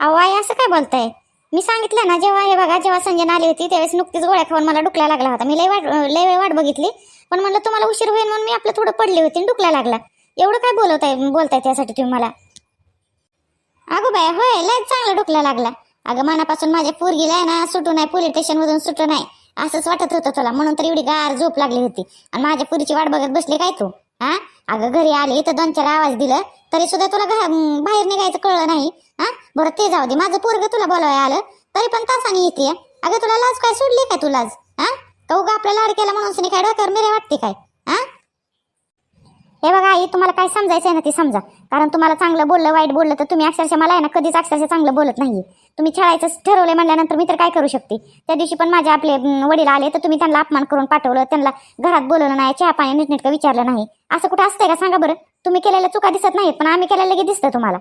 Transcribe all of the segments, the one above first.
अहो आई असं काय बोलताय? मी सांगितलं ना जेव्हा हे बघा जेव्हा संजना आली होती त्यावेळेस नुकतीच गोळ्या खाऊन मला डुकला लागला होता. मी लय वाट लय वेळ वाट बघितली. पण म्हणलं तुम्हाला उशीर होईल म्हणून मी आपलं थोडं पडली होती आणि डुकला लागला. एवढं काय बोलवताय बोलताय त्यासाठी तुम्ही मला? अगो बाय होय लय चांगला डुकला लागला. अगं मनापासून माझ्या पोरगीला आहे ना सुटू नाही पोलीस स्टेशन मधून सुटू नाही. असंच वाटत होतं तुला म्हणून तर एवढी गार झोप लागली होती. आणि माझ्या पुरीची वाट बघत बसली काय तू? हा अगं घरी आली तर दोन चार आवाज दिलं तरी सुद्धा तुला बाहेर निघायचं कळलं नाही हा बरं ते जाऊ दे माझं पोरग तुला बोलावया आलं तरी पण तासाने येते. अगं तुला लाज काय सोडली काय तुलाच हा का उगा आपल्या लाडक्याला म्हणून काय डोक्यावर मिरे वाटते काय? हे बघा आई तुम्हाला काय समजायचं आहे ना ते समजा. कारण तुम्हाला चांगलं बोललं वाईट बोललं तर तुम्ही अक्षरशः मला आहे ना कधीच अक्षरशः चांगलं बोलत नाही तुम्ही खेळायचं ठरवलं म्हणल्यानंतर मी तर काय करू शकते? त्या दिवशी पण माझे आपले वडील आले तर तुम्ही त्यांना अपमान करून पाठवलं त्यांना घरात बोलवलं नाही चहा पाणी नीटनेटकं विचारलं नाही. असं कुठं असतंय का? सांगा बरं. तुम्ही केलेल्या चुका दिसत नाहीत पण आम्ही केलेलं लगेच दिसतं तुम्हाला.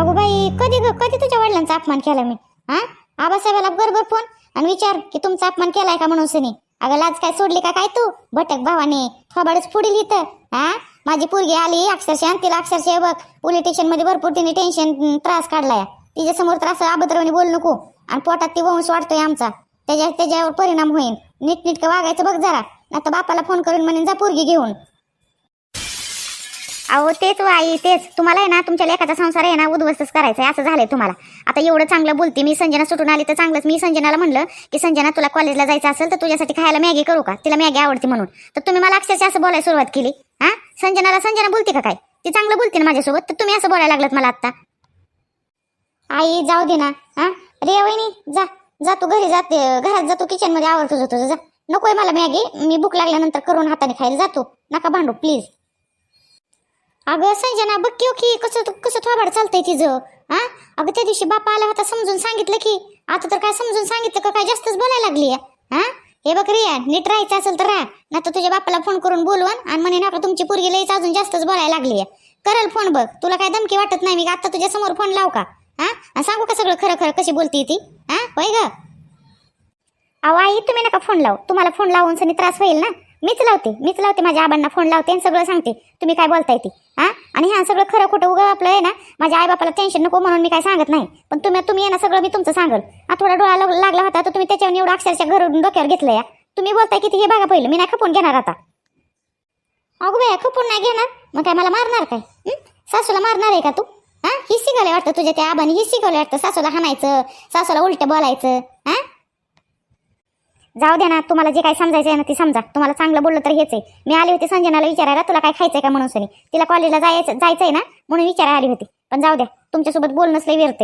अगो बाई कधी ग कधी तुझ्या वडिलांचा अपमान केला मी? हा? आबासाहेबाला बरोबर फोन आणि विचार की तुमचा अपमान केलाय का म्हणून सनी? अगं लाज काय सोडली का काय तू? भटक भावाने. थोबाडच पुढील इथं. हा माझी पोरगी आली अक्षरशः आणि तिला अक्षरशः बघ. पोलीस स्टेशनमध्ये भरपूर तिने टेन्शन त्रास काढलाय. तिच्या समोर त्रास अभद्रवाने बोलू नको. आणि पोटात ती वंश वाढतोय आमचा. त्याच्या त्याच्यावर परिणाम होईल नीटनीटकं वागायचं बघ जरा. आता बापाला फोन करून म्हणेन जा पोरगी घेऊन. अहो तेच वाई आई तेच. तुम्हाला आहे ना तुमच्या लेखाचा संसार आहे ना उद्ध्वस्तच करायचा आहे असं झालंय तुम्हाला. आता एवढं चांगलं बोलते मी संजना सुटून आली तर चांगलंच. मी संजनाला म्हणलं की संजना तुला कॉलेजला जायचं असेल तर तुझ्यासाठी खायला मॅगी करू का? तिला मॅगी आवडते म्हणून. तर तुम्ही मला अक्षरशः असं बोलायला सुरुवात केली. हा? संजनाला संजना बोलते का काय? ती चांगलं बोलते ना माझ्यासोबत तर तुम्ही असं बोलायला लागलात मला आत्ता. आई जाऊ दे ना. हा? रे वहिनी जा. जा तू घरी जाते घरात जातो किचनमध्ये आवडतो जातो जा. नकोय मला मॅगी. मी भूक लागल्यानंतर करून हाताने खायला जातो. नका भांडू प्लीज अगं संजना बघ की हो की कसं कसं थोबाड चालतंय तिचं हा? अगं त्या दिवशी बापा आला होता समजून सांगितलं की आता तर काय समजून सांगितलं का काय जास्तच बोलायला लागली हा? हे बघ रिया नीट राहायचं असेल तर राहा ना तर तुझ्या बापाला फोन करून बोलवण आणि म्हणे ना तुमची पोरगी लईच अजून जास्तच बोलायला लागली करल फोन बघ तुला काय धमकी वाटत नाही मी आता तुझ्या समोर फोन लाव का हा? सांगू का सगळं खरं खरं कशी बोलती ती हा? होय ग? अहो आई तुम्ही नका फोन लाव तुम्हाला फोन लावून सनी त्रास होईल ना मीच लावते मीच लावते माझ्या आबांना फोन लावते आणि सगळं सांगते. तुम्ही काय बोलताय ती? हा? आणि ह्या सगळं खरं खोटं उगा आपलं आहे ना माझ्या आईबापाला टेन्शन नको म्हणून मी काय सांगत नाही. पण तुम्ही तुम्ही आहे ना सगळं मी तुमचं सांगल. आ थोडा डोळा लागला होता तर तुम्ही त्याच्यावर एवढं अक्षरशः घरून डोक्यावर घेतलं या. तुम्ही बोलताय किती हे बघा पहिलं मी नाही खपून घेणार आता. अगो बाया खपून नाही घेणार? मग काय मला मारणार काय? सासूला मारणार आहे का तू? हा? ही शिकवलंय वाटतं तुझ्या त्या आबाने ही शिकवलंय वाटतं सासूला हाणायचं सासूला उलटं बोलायचं. हा? जाऊ दे ना तुम्हाला जे काय समजायचं आहे ना ते समजा. तुम्हाला चांगलं बोललं तर हेच आहे. मी आली होती संजनाला विचारायला तुला काय खायचंय का म्हणून सनी? तिला कॉलेजला जायचं जायचंय ना म्हणून विचारायला आली होती. पण जाऊ द्या तुमच्यासोबत बोलणंच लय व्यर्थ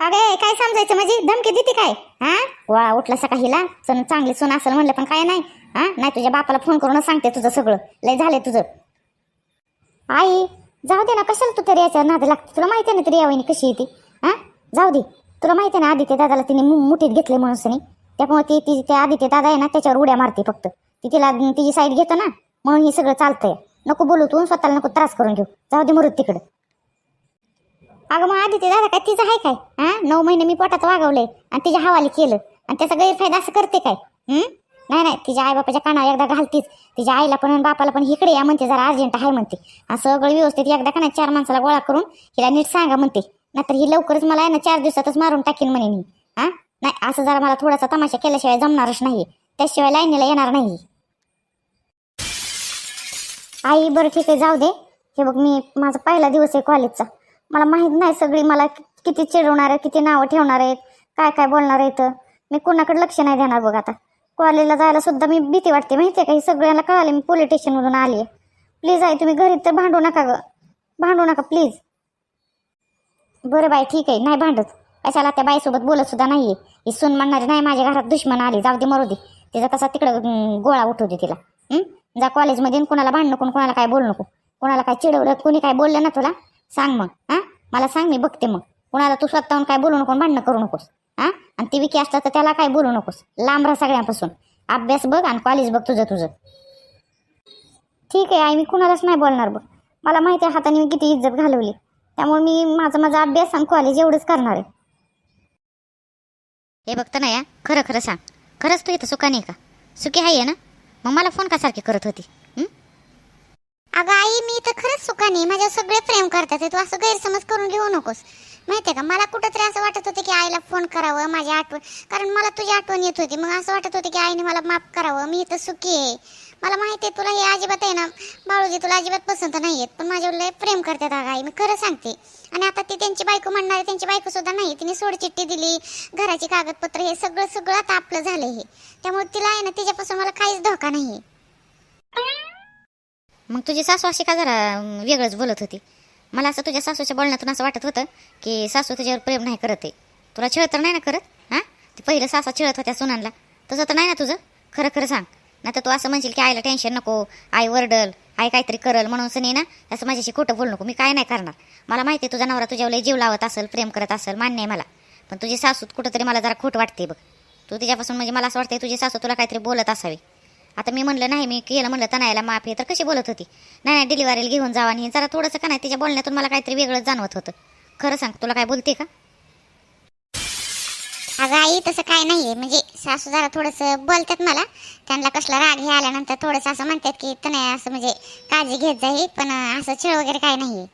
अगे काय समजायचं म्हणजे? धमकी देते काय? हा? वा उठला सकाळीला. सण चांगली सून असेल म्हणलं पण काय नाही. हा? नाही तुझ्या बापाला फोन करूनच सांगते तुझं सगळं. लय झालंय तुझं. आई जाऊ दे ना कशाला तू तरी याच्या नाद लागते? तुला माहिती आहे ना तरी यावणी कशी आहे ती. हा? जाऊ दे. तुला माहिती आहे ना आदित्य दादाला तिने मु- मुठीत घेतले म्हणून सनी. त्यामुळे ती ती त्या आदित्य दादा आहे ना त्याच्यावर उड्या मारते फक्त. ती तिला तिची साईड घेतो ना म्हणून हे सगळं चालतंय. नको बोलू तू स्वतःला नको त्रास करून घेऊ. जाऊ दे मरुत तिकडं. अगं मग आदित्य दादा काय तिचं आहे काय? हा? नऊ महिने मी पोटात वागवलंय आणि तिच्या हवाली केलं. आणि त्याचा गैरफायदा असं करते काय? नाही नाही तिच्या आई बापाच्या कानावर एकदा घालतीच तिच्या आईला पण आणि बापाला पण इकडे या म्हणते जरा अर्जंट आहे म्हणते. असं सगळं व्यवस्थित एकदा का नाही चार माणसाला गोळा करून हिला नीट सांगा म्हणते. नाहीतर ही लवकरच मला आहे ना चार दिवसातच मारून टाकीन म्हणे मी. हा? नाही असं जरा मला थोडासा तमाशा केल्याशिवाय जमणारच नाही. त्याशिवाय लाईनीला येणार नाही. आई बरं ठीक आहे जाऊ दे. हे बघ मी माझा पहिला दिवस आहे कॉलेजचा मला माहीत नाही सगळी मला किती चिडवणार आहे किती नावं ठेवणार आहेत काय काय बोलणार आहेत. मी कोणाकडे लक्ष नाही देणार बघ आता. कॉलेजला जायला सुद्धा मी भीती वाटते माहिती आहे का? हे सगळ्यांना कळाले मी पोलीस स्टेशनमधून आली आहे प्लीज आई तुम्ही घरी तर भांडू नका ग. भांडू नका प्लीज बरं बाई ठीक आहे. नाही भांडत. कशाला त्या बाईसोबत बोलत सुद्धा नाहीये. ही सून म्हणणारी नाही माझ्या घरात दुश्मन आली. जाऊ दे मरू दे. तिचा तसा तिकडं गोळा उठू दे तिला. हं? जा कॉलेजमध्ये कोणाला भांड नको कोणाला काय बोलू नको. कोणाला काय चिडवलं कोणी काय बोललं ना तुला सांग मग. हां? मला सांग मी बघते मग. कोणाला तू स्वतःहून काय बोलू नको आणि भांडणं करू नकोस. हां? आणि ती विकी असतात तर त्याला काय बोलू नकोस. लांब राहा सगळ्यांपासून. अभ्यास बघ आणि कॉलेज बघ तुझं तुझं. ठीक आहे आई मी कुणालाच नाही बोलणार बघ. मला माहिती आहे हाताने मी किती इज्जत घालवली. त्यामुळे मी माझा माझा अभ्यास आणि कॉलेज एवढंच करणार आहे. हे बघतं ना या खरं खरं सांग. खरंच तू इथं सुखाने आहे का? सुखी आहे ना? मग मला फोन का सारखी करत होती? हं? अगं आई मी तर खरंच सुखाने माझ्यावर सगळे प्रेम करतात. तू असं गैरसमज करून घेऊ नकोस. माहितीये का? मला कुठंतरी असं वाटत होतं की आईला फोन करावं माझी आठवण कारण मला तुझी आठवण येत होती. मग असं वाटत होतं की आईने मला माफ करावं. मी इथं सुखी आहे. मला माहिती आहे तुला हे अजिबात आहे ना बाळूजी तुला अजिबात पसंत नाही आहेत पण माझ्यावर लय प्रेम करतात अगं आई मी खरं सांगते. आणि आता ती त्यांची बायको म्हणणार आहे, त्यांची बायको सुद्धा नाही तिने सोडचिठ्ठी दिली घराची कागदपत्र हे सगळं सगळं आता आपलं झालं हे. त्यामुळे तिला आहे ना तिच्यापासून मला काहीच धोका नाही मग तुझी सासू अशी का जरा वेगळंच बोलत होती? मला असं तुझ्या सासूच्या बोलण्यातून असं वाटत होतं की सासू तुझ्यावर प्रेम नाही करत आहे. तुला छळ तर नाही ना करत हां? ते पहिलं सासा छळत होत्या सुनांना तसं तर नाही ना तुझं? खरं खरं सांग. नाही तर तू असं म्हणशील की आईला टेन्शन नको आई वरडल आई काहीतरी करल म्हणून सनी ना? असं माझ्याशी खोटं बोलू नको मी काय नाही करणार. मला माहिती आहे तुझा नवरा तुझ्यावर जीव लावत असेल प्रेम करत असेल मान्य आहे मला. पण तुझी सासू कुठंतरी मला जरा खोट वाटते बघ. तू तिच्यापासून म्हणजे मला असं वाटते तुझी सासू तुला काहीतरी बोलत असावी. आता मी म्हणलं नाही मी केलं म्हणलं तनायला माफी तर कशी बोलत होती? नाही नाही डिलिव्हरीला घेऊन जावा आणि जरा थोडंसं का नाही तिच्या बोलण्यातून मला काहीतरी वेगळंच जाणवत होतं. खरं सांग तुला काय बोलते का? अगं आई तसं काय नाहीये. म्हणजे सासू जरा थोडंसं बोलतात मला. त्यांना कसला राग हे आल्यानंतर थोडंसं असं म्हणतात की तने असं म्हणजे काळजी घेत जाई पण असं छळ वगैरे काय नाहीये.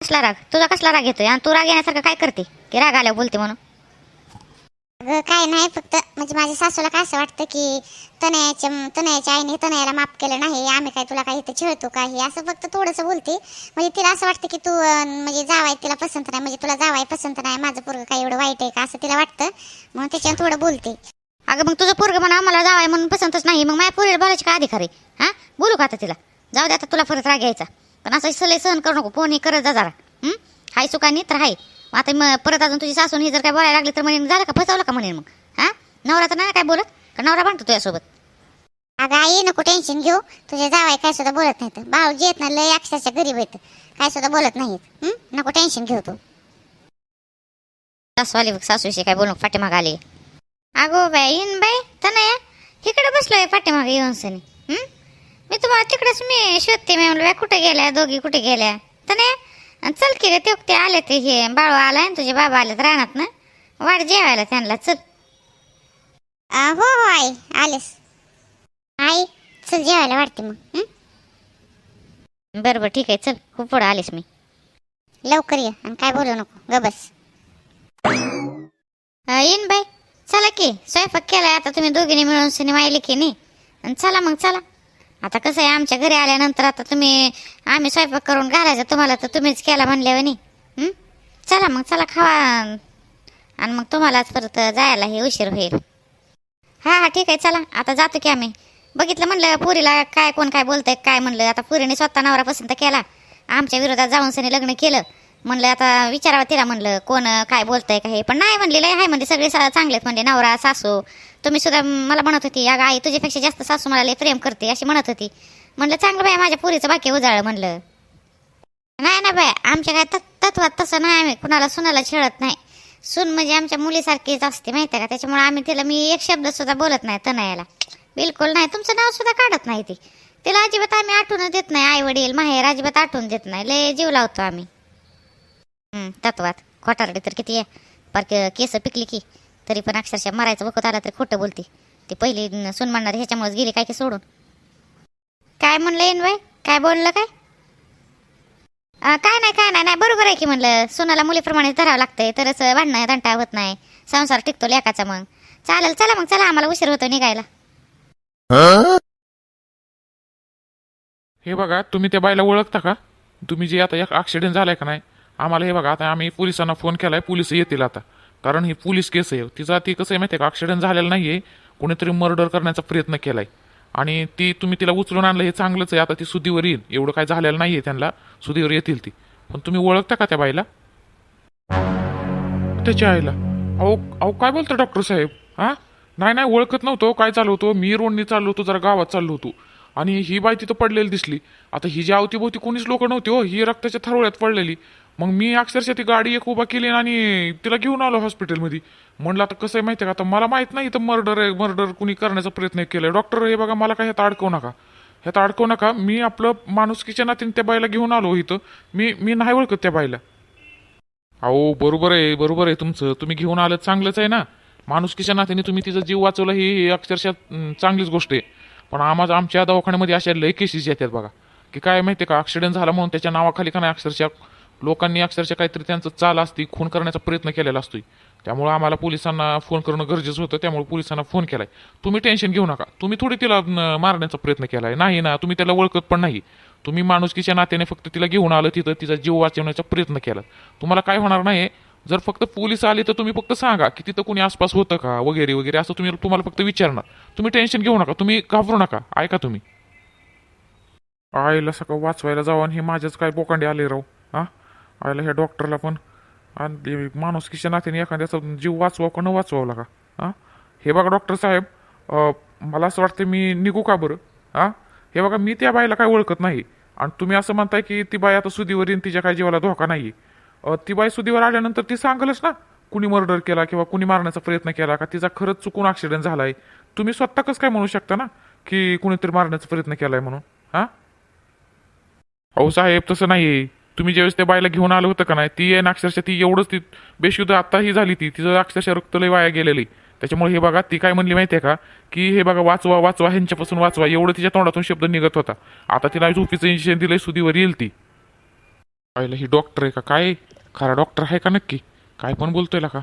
कसला राग? तुझा कसला राग येतोय? आणि तू राग येण्यासारखं काय करते? की राग आल्यावर बोलते म्हणून? अगं काय नाही फक्त म्हणजे माझ्या सासूला काय असं वाटतं की तनयाच्या तनयाच्या आईने तनयाला माफ केलं नाही आम्ही काय तुला काही इथं छळतो का हे? असं फक्त थोडंसं बोलते. म्हणजे तिला असं वाटतं की तू म्हणजे जावाय तिला पसंत नाही म्हणजे तुला जावाय पसंत नाही माझं पोरग काय एवढं वाईट आहे का? असं तिला वाटतं. म्हणून त्याच्यानं थोडं बोलते. अगं मग तुझं पोरग म्हणा आम्हाला जावाय म्हणून पसंतच नाही. मग माझ्या पोरीला बोलायची काय अधिकार आहे? हां? बोलू का आता तिला? जाऊ दे आता तुला परत राग यायचा. पण असं सलय सहन करू नको फोन करत जा जरा. हाय सुखानी तर हाय. आता मग परत अजून तुझी सासून ही जर काय बोलायला लागली तर म्हणेन झालं का? फसवलं का म्हणेन मग? हा? नवरा तर नाही काय बोलत? का नवरा बांधतो तुझ्यासोबत? अगं आई नको टेन्शन घेऊ. तुझे जावाय काय सुद्धा बोलत नाहीत. भाऊजी येत ना लय अक्षरशः गरीब आहेत. काय सुद्धा बोलत नाहीत. हं? नको टेन्शन घेऊ तू. सासू आली बघ सासूशी काय बोलू पाठीमाग आली. अगो बाई इन बाई तनया इकडे बसलोय पाठीमाग येऊन सनी. हं? मी तुम्हाला तिकडेच मी शोधते मी म्हणलं बाई कुठे गेल्या? दोघी कुठे गेल्या? तनया चल की रे ते ते आले ते हे बाळू आलाय आणि तुझे बाबा आलेत रानात ना? वाट जेवायला त्यांना चल. हो हो आई आलेस. आई चल जेवायला वाटते मग? बरं बरं ठीक आहे चल. खूप पुढं आलीस मी. लवकर ये आणि काय बोलू नको ग बस. येईन बाई. चला की स्वयंपाक केलाय आता तुम्ही दोघींनी मिळून सिनेमा आली की नाही आणि चला मग चला. आता कसं आहे आमच्या घरी आल्यानंतर आता तुम्ही आम्ही स्वयंपाक करून घालायचं तुम्हाला तर तुम्हीच केला म्हणल्यावर नाही चला मग चला खावा. आणि मग तुम्हालाच परत जायला हे उशीर होईल. हा हा ठीक आहे चला. आता जातो की आम्ही. बघितलं म्हणलं पुरीला काय कोण काय बोलतंय काय म्हणलं. आता पुरीने स्वतः नवरा पसंत केला. आमच्या विरोधात जाऊन सनी लग्न केलं. म्हणलं आता विचारावं तिला म्हणलं कोण काय बोलतंय का हे. पण नाही म्हणलेलं आहे म्हणजे सगळे सा- चांगलेत म्हणजे नवरा सासू तुम्ही सुद्धा मला म्हणत होती अगं आई तुझ्यापेक्षा जास्त सासू मला प्रेम करते अशी म्हणत होती. म्हणलं चांगलं बाय माझ्या पुरीचं बाकी उजाळ म्हणलं. नाही ना बाय आमच्या काय तत्- तत्वात तसं नाही आम्ही कुणाला सुनाला छेळत नाही. सून म्हणजे आमच्या मुलीसारखीच असते माहिती आहे का? त्याच्यामुळे आम्ही तिला मी एक शब्द सुद्धा बोलत नाही तनयाला बिलकुल नाही तुमचं नाव सुद्धा काढत नाही ती. तिला अजिबात आम्ही आठवण देत नाही आई वडील माहेर अजिबात आठवून देत नाही. लय जीव लावतो आम्ही. तत्वात. खोटारडी तर किती आहे. पर केस पिकली की तरी पण अक्षरशः मरायचं वखत आला तर खोटं बोलते. ती पहिली सून म्हणणार ह्याच्यामुळेच गेली काय की सोडून. काय म्हणलं येईन बाई? काय बोललं काय? काय नाही काय नाही नाही बरोबर आहे की म्हणलं. सोनाला मुलीप्रमाणे धरावं लागतंय तरच भांडणं दंटा होत नाही. संसार टिकतो लेकाचा मग. चालेल चला मग चला आम्हाला उशीर होतो निघायला. हे बघा तुम्ही त्या बायला ओळखता का? तुम्ही जे आता एक ऍक्सिडेंट झालाय का नाही? आम्हाला हे बघा आता आम्ही पोलिसांना फोन केलाय पोलीस येतील आता. कारण ही पोलीस केस आहे. तिचा ती कसं आहे माहिती आहे का? ॲक्सिडेंट झालेला नाहीये. कोणीतरी मर्डर करण्याचा प्रयत्न केलाय. आणि ती तुम्ही तिला उचलून आणलं हे चांगलंच आहे. आता ती सुदीवर येईल. एवढं काय झालेलं नाहीये त्यांना. सुदीवर येतील ती. पण तुम्ही ओळखता का त्या बाईला? त्याच्या आईला. अहो अहो काय बोलतो डॉक्टर साहेब? हा? नाही नाही ओळखत नव्हतो. काय चालू होतो? मी रोडनी चाललो होतो जरा गावात चाललो होतो. आणि ही बाई तिथं पडलेली दिसली. आता ही जी अवतीभोवती कोणीच लोक नव्हती हो. ही रक्ताच्या थरोळ्यात पडलेली. मग मी अक्षरशः ती गाडी एक उभा केली आणि तिला घेऊन आलो हॉस्पिटलमध्ये. म्हणलं आता कसं आहे माहिती आहे का? आता मला माहीत नाही तर मर्डर आहे मर्डर कुणी करण्याचा प्रयत्न केलाय. डॉक्टर हे बघा मला काय ह्यात अडकवू नका. ह्यात अडकवू नका. मी आपलं माणुसकीच्या नातीने त्या बाईला घेऊन आलो इथं. मी मी नाही ओळखत त्या बाईला. अहो बरोबर आहे बरोबर आहे तुमचं. तुम्ही घेऊन आलं चांगलंच आहे ना? माणुसकीच्या नात्याने तुम्ही तिचा जीव वाचवला ही अक्षरशः चांगलीच गोष्ट आहे. पण आम्हाला आमच्या दवाखान्यामध्ये अशा लय केसेस येतात बघा. की काय माहिती का? ॲक्सिडेंट झाला म्हणून त्याच्या नावाखाली का नाही अक्षरशः लोकांनी अक्षरशः काहीतरी त्यांचं चाल असती खून करण्याचा प्रयत्न केलेला असतोय. त्यामुळे आम्हाला पोलिसांना फोन करणं गरजेचं होतं त्यामुळे पोलिसांना फोन केलाय. तुम्ही टेन्शन घेऊ नका. तुम्ही थोडी तिला मारण्याचा प्रयत्न केलाय. नाही ना तुम्ही त्याला ओळखत पण नाही. तुम्ही माणुसकीच्या नात्याने फक्त तिला घेऊन आलं तिथं तिचा जीव वाचवण्याचा प्रयत्न केला तुम्हाला काय होणार नाही जर फक्त पोलीस आले तर तुम्ही फक्त सांगा की तिथं कोणी आसपास होतं का? वगैरे वगैरे असं तुम्ही तुम्हाला फक्त विचारणार. तुम्ही टेन्शन घेऊ नका. तुम्ही घाबरू नका. ऐका तुम्ही. आईला सगळं वाचवायला जावं आणि हे माझ्याच काय बोकांडे आले राव. हा? आईला ह्या डॉक्टरला पण. आणि माणुसकीच्या नात्याने एखाद्याचा जीव वाचवा का न वाचवावं लागा. हा? हे बघा डॉक्टर साहेब मला असं वाटतं मी निघू का बरं? हा? हे बघा मी त्या बाईला काय ओळखत नाही. आणि तुम्ही असं म्हणताय की ती बाई आता सुदीवर येईन तिच्या काय जीवाला धोका नाही ती बाई सुदीवर आल्यानंतर ती सांगलच ना कुणी मर्डर केला किंवा कुणी मारण्याचा प्रयत्न केला का? तिचा खरंच चुकून ॲक्सिडेंट झालाय. तुम्ही स्वतः कसं काय म्हणू शकता ना की कुणीतरी मारण्याचा प्रयत्न केलाय म्हणून? हा? अहो साहेब तसं नाही तुम्ही ज्यावेळेस त्या बायला घेऊन आलं होतं का नाही ती आहे ना अक्षरशः ती एवढंच ती बेशुद्ध आत्ताही झाली ती तिचं अक्षरशः रक्त लय वाया गेलेली त्याच्यामुळे हे बघा ती काय म्हणली माहिती आहे का की हे बघा वाचवा वाचवा ह्यांच्यापासून वाचवा एवढं तिच्या तोंडातून शब्द निघत होता. आता तिला झोपीचं इंजेक्शन दिलंय सुदीवर येईल ती. पाहिलं ही डॉक्टर आहे का? काय? खरा डॉक्टर आहे का नक्की? काय पण बोलतोय का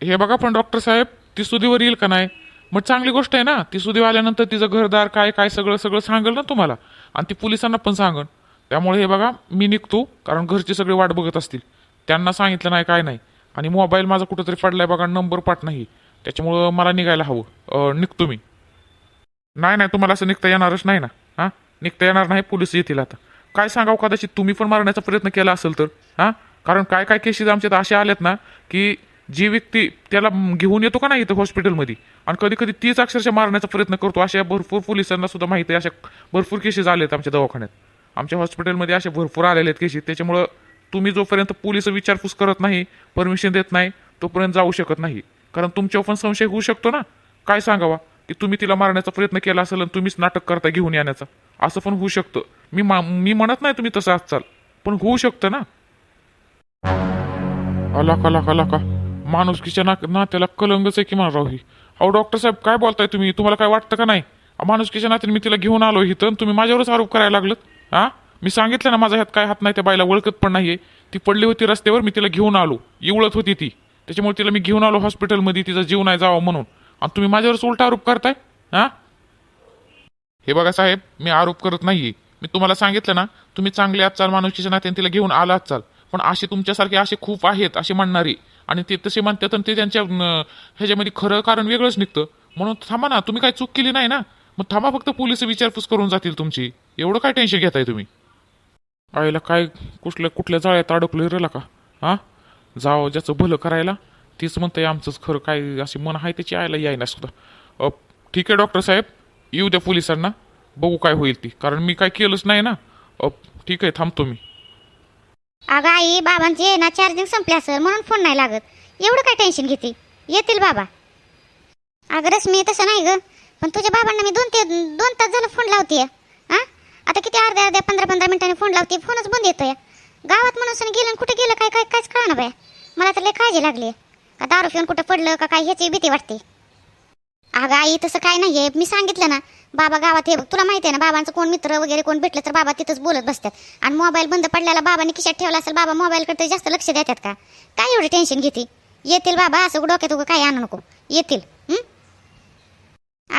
हे बघा पण डॉक्टर साहेब ती सुदीवर येईल का नाही? मग चांगली गोष्ट आहे ना ती सुदीव आल्यानंतर तिचं घरदार काय काय सगळं सगळं सांगेल ना तुम्हाला. आणि ती पोलिसांना पण सांगेल त्यामुळे हे बघा मी निघतो कारण घरचे सगळे वाट बघत असतील. त्यांना सांगितलं नाही काय नाही. आणि मोबाईल माझा कुठंतरी पडलाय बघा नंबर पाठ नाही. त्याच्यामुळं मला निघायला हवं. निघतो मी. नाही नाही तुम्हाला असं निघता येणारच नाही ना? हां? निघता येणार नाही पोलीस येतील आता. काय सांगावं कदाचित तुम्ही पण मारण्याचा प्रयत्न केला असेल तर? हां? कारण काय काय केसेस आमच्यात असे आल्यात ना की जी व्यक्ती त्याला घेऊन येतो का नाही इथं हॉस्पिटलमध्ये आणि कधी कधी तीच अक्षरशः मारण्याचा प्रयत्न करतो. अशा भरपूर पोलिसांना सुद्धा माहिती आहे अशा भरपूर केसेस आलेत आमच्या दवाखान्यात. आमच्या हॉस्पिटलमध्ये असे भरपूर आलेले आहेत केसेस त्याच्यामुळं तुम्ही जोपर्यंत पोलीस विचारपूस करत नाही परमिशन देत नाही तोपर्यंत जाऊ शकत नाही. कारण तुमच्यावर पण संशय होऊ शकतो ना. काय सांगावा? की तुम्ही तिला मारण्याचा प्रयत्न केला असेल आणि तुम्हीच नाटक करता घेऊन येण्याचा. असं पण होऊ शकतं. मी मा मी म्हणत नाही तुम्ही तसं असाल पण होऊ शकतं ना. अला का ला का माणुसकीच्या ना नात्याला कलंगच आहे की मला राव ही? अहो डॉक्टर साहेब काय बोलताय तुम्ही? तुम्हाला काय वाटतं का नाही? माणुसकीच्या नात्याने मी तिला घेऊन आलो इथं तुम्ही माझ्यावरच आरोप करायला लागलं हा? मी सांगितलं ना माझा ह्यात काय हात नाही त्या बाईला ओळखत पण नाहीये. ती पडली होती रस्त्यावर मी तिला घेऊन आलो. इवळत होती ती. त्याच्यामुळे तिला मी घेऊन आलो हॉस्पिटलमध्ये तिचा जीव नाही जावा म्हणून. आणि तुम्ही माझ्यावरच उलटा आरोप करताय? हा? हे बघा साहेब मी आरोप करत नाहीये. मी तुम्हाला सांगितलं ना तुम्ही चांगले आहात चाल माणुसकीच्या नात्याने तिला घेऊन आलात चाल पण असे तुमच्यासारखे असे खूप आहेत असे म्हणणारे. आणि ते तसे म्हणतात आणि ते त्यांच्या ह्याच्यामध्ये खरं कारण वेगळंच निघतं. म्हणून थांबा ना तुम्ही काही चूक केली नाही ना? मग थांबा फक्त पोलीस विचारपूस करून जातील तुमची. एवढं काय टेन्शन घेताय तुम्ही? आईला काय कुठल्या कुठल्या जाळ्यात अडकलं रेला का हा? जावं ज्याचं भलं करायला तीच म्हणतंय आमचंच खरं काय अशी मन आहे त्याची आयला यायला सुद्धा. अ, ठीक आहे डॉक्टर साहेब येऊ द्या पोलिसांना बघू काय होईल ती. कारण मी काय केलंच नाही ना. अ, ठीक आहे थांबतो मी. अगं आई बाबांची ना चार्जिंग संपल्या असेल म्हणून फोन नाही लागत. एवढं काय टेन्शन घेते? येतील बाबा. अगं रश्मी तसं नाही ग. पण तुझ्या बाबांना मी दोन ते दोन तास झालं फोन लावते हा आता किती अर्ध्या अर्ध्या पंधरा पंधरा मिनिटांनी फोन लावते फोनच बंद येतोय. गावात म्हणून गेलं आणि कुठे गेलं काय काय कायच कळणार बाय. मला तर लय काळजी लागली. का दारू पिऊन कुठं पडलं का काय ह्याची भीती वाटते. अगं आई तसं काय आहे मी सांगितलं ना बाबा गावात हे बघ तुला माहिती आहे ना बाबांचं कोण मित्र वगैरे कोण भेटलं तर बाबा तिथंच बोलत बसतात. आणि मोबाईल बंद पडल्याला बाबांनी खिशात ठेवला असेल बाबा मोबाईलकडे जास्त लक्ष देतात का? काय एवढं टेन्शन घेते? येतील बाबा असं डोक्यात उगं काय आणू नको. येतील.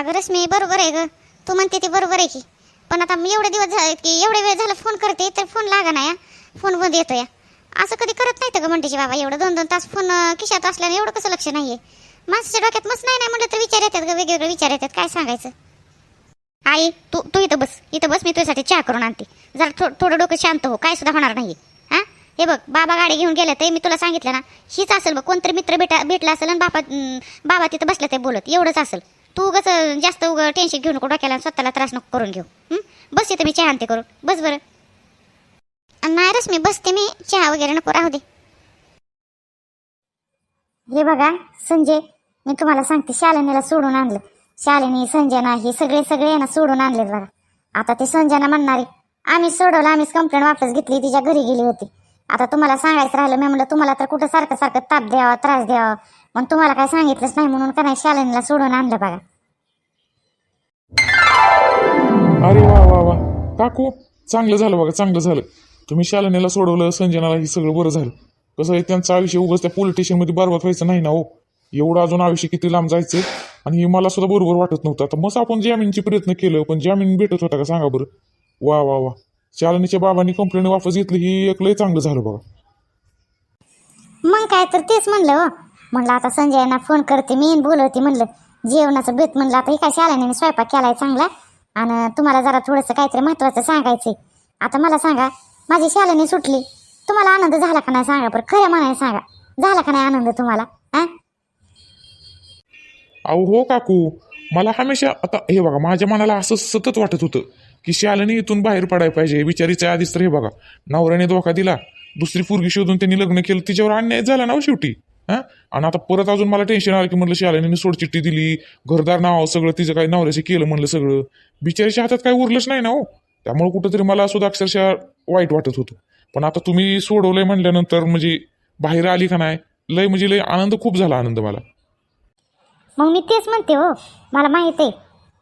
अगं रश्मी बरोबर आहे ग. तू म्हणते ते बरोबर आहे की. पण आता मी एवढे दिवस झाले की एवढे वेळ झाला फोन करते तर फोन लागा ना या. फोन बंद येतो या. असं कधी करत नाही ग म्हणतेची बाबा एवढं दोन दोन तास फोन खिशात असल्याने एवढं कसं लक्ष नाही आहे माणसाच्या डोक्यात मस्त नाही नाही म्हटलं तर विचार येतात ग वेगवेगळे विचार येतात. काय सांगायचं? आई तू तू इथं बस इथं बस मी तुझ्यासाठी चहा करून आणते. जरा थो थोडं डोकं शांत हो काय सुद्धा होणार नाही हां? हे बघ बाबा गाडी घेऊन गेले ते मी तुला सांगितलं ना हीच असेल बघ कोणतरी मित्र भेटा भेटला असेल आणि बाबा बाबा तिथं बसल्या ते बोलत एवढंच असेल. तू उगाच जास्त उग टेन्शन घेऊ नको डोक्याला स्वतःला त्रास नको करून घेऊ. बस येते मी चहा आणते करून. बस बरं. नाही रस मी बसते मी. चहा वगैरे नको राहू दे. हे बघा संजय मी तुम्हाला सांगते शालिनीला सोडून आणलं. शालिनी संजना हे सगळे सगळे ना सोडून आणलेत बघा. आता ते संजना म्हणणारे आम्ही सोडवलं आम्हीच कंप्लेंट वापस घेतली तिच्या घरी गेली होती. आता तुम्हाला सांगायचं राहिलं मी म्हणलं तुम्हाला तर कुठं सारखं सारखं ताप द्यावा त्रास द्यावा मग तुम्हाला काय सांगितलंच नाही म्हणून का नाही शालिनीला सोडून आणलं बघा. अरे वा वा वा. काकू चांगलं झालं बघा चांगलं झालं. तुम्ही शालिनीला सोडवलं संजनाला हे सगळं बरं झालं. कसं आहे त्यांचं आयुष्य उगाच त्या पोलीस स्टेशनमध्ये बरबाद व्हायचं नाही ना हो. एवढं अजून आयुष्य किती लांब जायचं आणि हे मला सुद्धा बरोबर वाटत नव्हतं. आता मस्त आपण जामीनचे प्रयत्न केलं पण जामीन भेटत होता का सांगा बरं? वा वा वा. शालिनीच्या बाबांनी कंप्लेंट वापस घेतली ही एक लय चांगलं झालं बघा. मग काय तर तेच म्हणलं हो. म्हणलं आता संजयांना फोन करते मी बोलवते म्हणलं. जेवणाचं बेत म्हणलं आता हे काय शाळेने स्वयंपाक केलाय चांगला आणि तुम्हाला जरा थोडंसं काहीतरी महत्वाचं सांगायचंय. आता मला सांगा माझी शाळेने सुटली. तुम्हाला आनंद झाला का नाही सांगा बरं खऱ्या मनाने सांगा. झाला का नाही आनंद तुम्हाला हां? अहो हो काकू. मला हमेशा आता हे बघा माझ्या मनाला असं सतत वाटत होतं की शालेने इथून बाहेर पडायला पाहिजे. बिचारीच्या आधीच तर हे बघा नवऱ्याने धोका दिला दुसरी पोरगी शोधून त्यांनी लग्न केलं तिच्यावर अन्याय झाला ना हो शेवटी? हां? आणि आता परत अजून मला टेन्शन आलं की म्हणलं शालिनीने सोडचिठ्ठी दिली घरदार नाव सगळं तिचं काही नवऱ्याशी केलं म्हणलं सगळं. बिचारीच्या हातात काही उरलंच नाही ना हो. त्यामुळे कुठंतरी मला सुद्धा अक्षरशः वाईट वाटत होतं. पण आता तुम्ही सोडवलंय म्हणल्यानंतर म्हणजे बाहेर आली का नाही लय म्हणजे लय आनंद खूप झाला आनंद मला. मग मी तेच म्हणते हो. मला माहीत आहे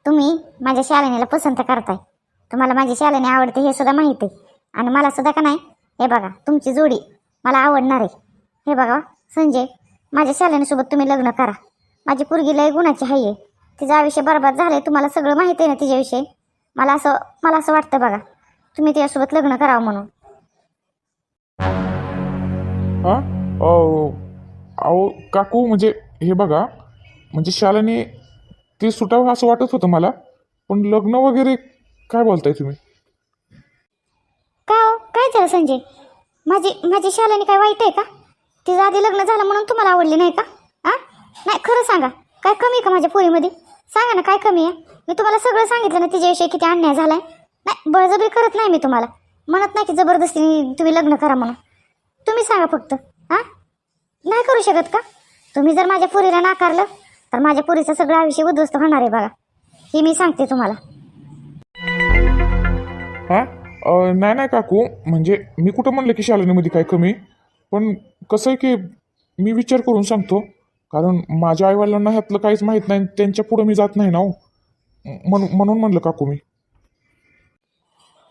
तुम्ही माझ्या शालिनीला पसंत करताय. तुम्हाला माझी शालिनी आवडते हे सुद्धा माहीत आहे. आणि मला सुद्धा का नाही हे बघा तुमची जोडी मला आवडणार आहे. हे बघा हो. संजय माझ्या शालिनीसोबत तुम्ही लग्न करा. माझी पोरगी लय गुणाची आहे आहे तिचं आयुष्य बरबाद झालंय तुम्हाला सगळं माहिती आहे ना तिच्याविषयी? मला असं मला असं वाटतं बघा. तुम्ही तिच्यासोबत लग्न करावं म्हणून. हा? अहो, काकू म्हणजे हे बघा म्हणजे शालाने ते सुटावं असं वाटत होतं मला पण लग्न वगैरे काय बोलताय तुम्ही? का हो? काय झालं संजय? माझी माझी शालानी काय वाईट आहे का? तिचं आधी लग्न झालं म्हणून तुम्हाला आवडली नाही का? हां नाही खरं सांगा. काय कमी आहे का माझ्या पोरीमध्ये? सांगा ना काय कमी आहे? मी तुम्हाला सगळं सांगितलं ना तिच्याविषयी किती अन्याय झाला आहे नाही बळजबरी करत नाही मी तुम्हाला. म्हणत नाही की जबरदस्तीने तुम्ही लग्न करा म्हणून. तुम्ही सांगा फक्त हां नाही करू शकत का? तुम्ही जर माझ्या पोरीला नाकारलं तर माझ्या पोरीचं सगळं आयुष्य उद्ध्वस्त होणार आहे बघा. हे मी सांगते तुम्हाला. हा? अ, नाही नाही काकू. म्हणजे मी कुठं म्हणलं की शालिनीमध्ये काय कमी? पण कसं आहे की मी विचार करून सांगतो कारण माझ्या आईवडिलांना ह्यातलं काहीच माहीत नाही त्यांच्या पुढं मी जात नाही ना हो. म्हणून म्हणून म्हणलं काकू मी.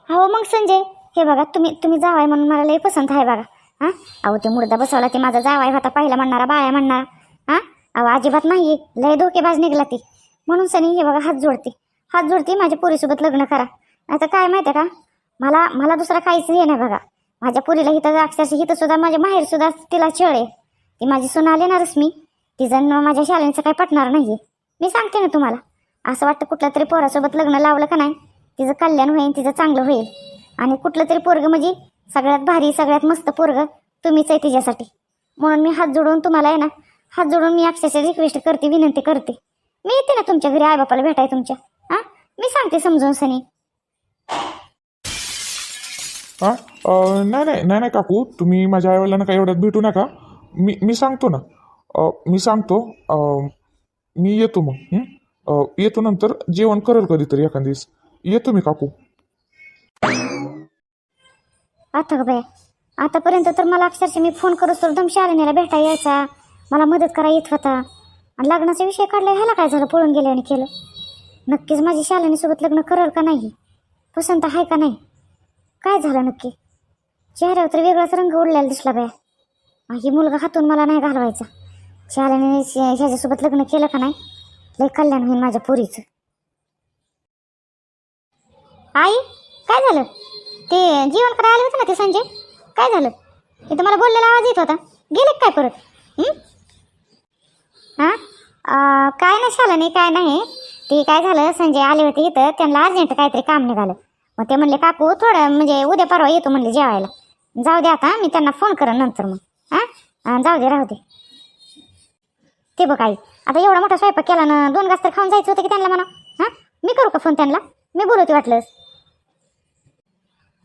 हो मग संजय हे बघा तुम्ही तुम्ही जावाय म्हणून मला लई पसंत आहे बघा. हां? अहो ते मुर्दा बसवला ते माझा जावाय होता पहिला म्हणणारा बाया म्हणणारा. हां? अहो अजिबात नाही लय धोकेबाज निघला ती. म्हणून सनी हे बघा हात जोडते. हात जोडते माझ्या पोरीसोबत लग्न करा. आता काय माहिती आहे का? मला मला दुसरा काहीच हे नाही बघा. माझ्या पुरीला हिथं अक्षरशः हिथं सुद्धा माझ्या माहेर सुद्धा तिला छळ आहे. ती माझी सून आली ना रश्मी तिचं न माझ्या शाळेचं काही पटणार नाही मी सांगते ना तुम्हाला. असं वाटतं कुठल्या तरी पोरासोबत लग्न लावलं का नाही तिचं कल्याण होईल तिचं चांगलं होईल. आणि कुठलं तरी पोरग म्हणजे सगळ्यात भारी सगळ्यात मस्त पोरग तुम्हीच आहे तिच्यासाठी. म्हणून मी हात जोडून तुम्हाला आहे ना हात जोडून मी अक्षरशः रिक्वेस्ट करते विनंती करते. मी येते ना तुमच्या घरी आईबापाला भेटाय तुमच्या. हां? मी सांगते समजून सनी. हां? नाही नाही नाही नाही काकू तुम्ही माझ्या आईवडिलांना काही एवढ्यात भेटू नका. मी मी सांगतो ना. मी सांगतो मी येतो मग येतो नंतर जेवण करेल कधीतरी एखाद दिवस. येतो मी काकू. आता का बाय आतापर्यंत तर मला अक्षरशः मी फोन करू तर दमशालिनीला भेटा यायचा. मला मदत करा येत होता. आणि लग्नाचा विषय काढला ह्याला काय झालं? पळून गेल्याने आणि केलं. नक्कीच माझी शालिनीसोबत लग्न करल का नाही? पसंत आहे का नाही? काय झालं नक्की? चेहऱ्यावर तर वेगळाच रंग उडलेला दिसला बाया. ही मुलगा हातून मला नाही घालवायचा. चेहऱ्याने ह्याच्यासोबत लग्न केलं का नाही? लय कल्याण होईल माझ्या पोरीचं. आई काय झालं? ते जेवण करायला आले होते ना ते संजय? काय झालं? ते तुम्हाला बोललेला आवाज येत होता. गेले काय परत? हां? काय नाही शाला नाही काय नाही. ते काय झालं? संजय आले होते इथं. त्यांना अर्जंट काहीतरी काम निघालं. मग ते म्हणले काकू थोडं म्हणजे उद्या परवा येतो म्हणले जेवायला. जाऊ दे आता मी त्यांना फोन करेन नंतर मग. हां? जाऊ दे राहू दे. ते बघ आई आता एवढा मोठा स्वयंपाक केला ना दोन गास्तर खाऊन जायचं होतं की त्यांना म्हणा? हां? मी करू का फोन त्यांना? मी बोलवते वाटलंस.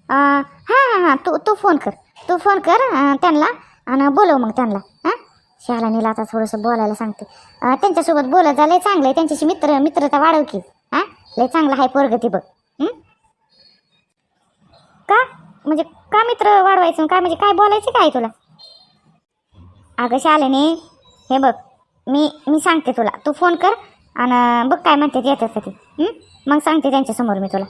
हां हां हां तू तू फोन कर. तू फोन कर त्यांना आणि बोलव मग त्यांना. हां? शालानीला आता थोडंसं बोलायला सांगते. त्यांच्यासोबत बोलत जा लय चांगलं आहे. त्यांच्याशी मित्र मित्रता वाढव की. हां? लय चांगलं आहे पोरग ते बघ. का? म्हणजे का मित्र वाढवायचं काय? म्हणजे काय बोलायचं काय तुला? अगं शालेने हे बघ मी मी सांगते तुला. तू फोन कर आणि बघ काय म्हणते येतात ते. मग सांगते त्यांच्यासमोर मी तुला.